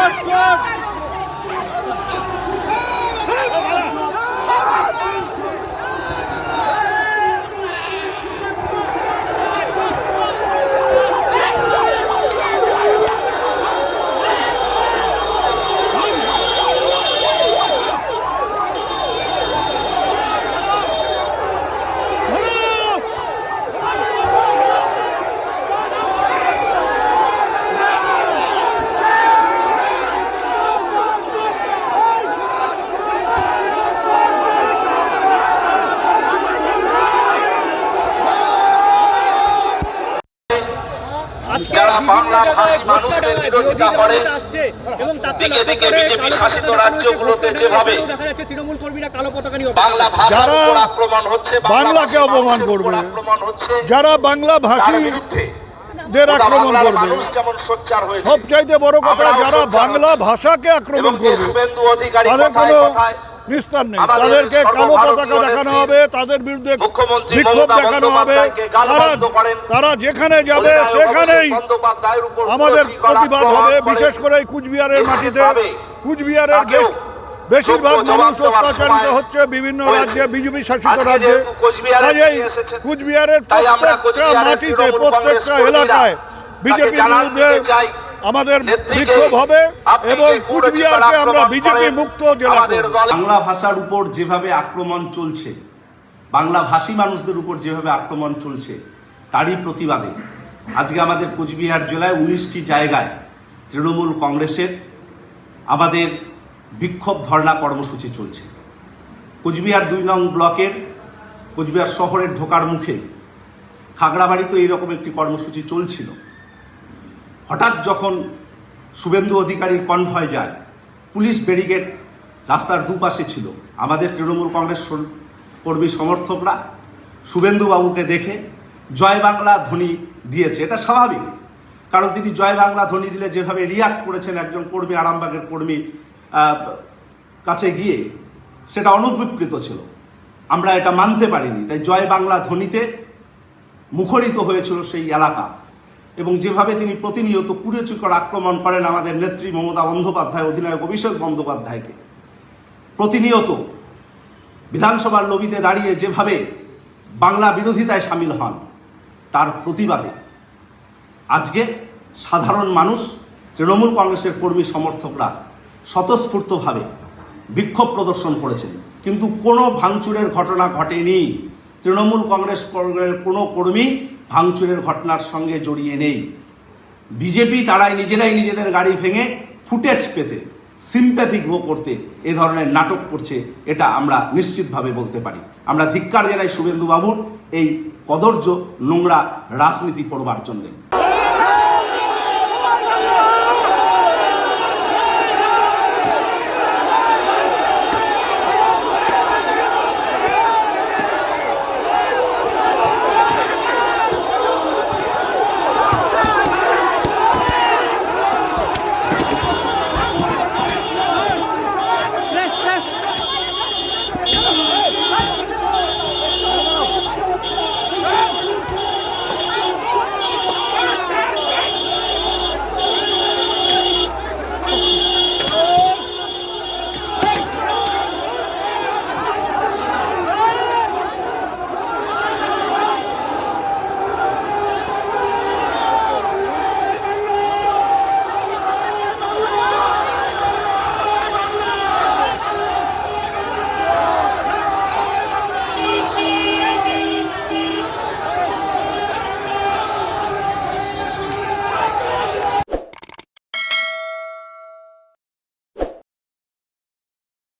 fuck, fuck! যারা বাংলা ভাষী মানুষদের বিরোধিতা করে দিকে দিকে বিজেপি শাসিত রাজ্যগুলোতে যেভাবে বাংলা ভাষার উপর আক্রমণ হচ্ছে বাংলা বাংলাকে অপমান করবে, আক্রমণ হচ্ছে যারা বাংলা ভাষী দের আক্রমণ করবে। সবচাইতে বড় কথা যারা বাংলা ভাষাকে আক্রমণ করবে তাদের কোনো নিস্তার নেই। তাদেরকে কালো পতাকা দেখানো হবে তাদের বিরুদ্ধে বিক্ষোভ দেখানো হবে। তারা তারা যেখানে যাবে সেখানেই আমাদের প্রতিবাদ হবে বিশেষ করে এই কুচবিহারের মাটিতে। কুচবিহারের তাকেও বেশিরভাগ মানুষ অত্যাচারিত হচ্ছে বিভিন্ন রাজ্যে বিজেপি শাসিত রাজ্যে। কাজেই কুচবিহারের প্রত্যেকটা মাটিতে প্রত্যেকটা এলাকায় বিজেপির বিরুদ্ধে আমাদের বিক্ষোভ হবে এবং কুচবিহারকে আমরা বিজেপি মুক্ত জেলা বাংলা ভাষার উপর যেভাবে আক্রমণ চলছে বাংলা ভাষী মানুষদের উপর যেভাবে আক্রমণ চলছে তারই প্রতিবাদে আজকে আমাদের কোচবিহার জেলায় উনিশটি জায়গায় তৃণমূল কংগ্রেসের আমাদের বিক্ষোভ ধর্ণা কর্মসূচি চলছে। কোচবিহার দুই নং ব্লকের কোচবিহার শহরের ঢোকার মুখে খাগড়াবাড়িতে এইরকম একটি কর্মসূচি চলছিল। হঠাৎ যখন শুভেন্দু অধিকারীর কনভয় যায়, পুলিশ ব্যারিকেড রাস্তার দুপাশে ছিল। আমাদের তৃণমূল কংগ্রেস কর্মী সমর্থকরা শুভেন্দু বাবুকে দেখে জয় বাংলা ধ্বনি দিয়েছে। এটা স্বাভাবিক, কারণ তিনি জয় বাংলা ধ্বনি দিলে যেভাবে রিয়াক্ট করেছেন একজন কর্মী, আরামবাগের কর্মী কাছে গিয়ে, সেটা অনুবিপ্লিত ছিল। আমরা এটা মানতে পারিনি। তাই জয় বাংলা ধ্বনিতে মুখরিত হয়েছিল সেই এলাকা। এবং যেভাবে তিনি প্রতিনিয়ত কুড়েচুকর আক্রমণ করেন আমাদের নেত্রী মমতা বন্দ্যোপাধ্যায়, অধিনায়ক অভিষেক বন্দ্যোপাধ্যায়কে। প্রতিনিয়ত বিধানসভার লবিতে দাঁড়িয়ে যেভাবে বাংলা বিরোধিতায় সামিল হন, তার প্রতিবাদে আজকে সাধারণ মানুষ, তৃণমূল কংগ্রেসের কর্মী সমর্থকরা স্বতঃস্ফূর্তভাবে বিক্ষোভ প্রদর্শন করেছেন। কিন্তু কোনো ভাঙচুরের ঘটনা ঘটেনি। তৃণমূল কংগ্রেস কোনো কর্মী ভাঙচুরের ঘটনার সঙ্গে জড়িয়ে নেই। বিজেপি তারাই নিজেরাই নিজেদের গাড়ি ভেঙে ফুটেজ পেতে সিম্প্যাথি গ্রো করতে এ ধরনের নাটক করছে এটা আমরা নিশ্চিতভাবে বলতে পারি। আমরা ধিক্কার জেলায় শুভেন্দুবাবুর এই কদর্য নোংরা রাজনীতি করবার জন্যে।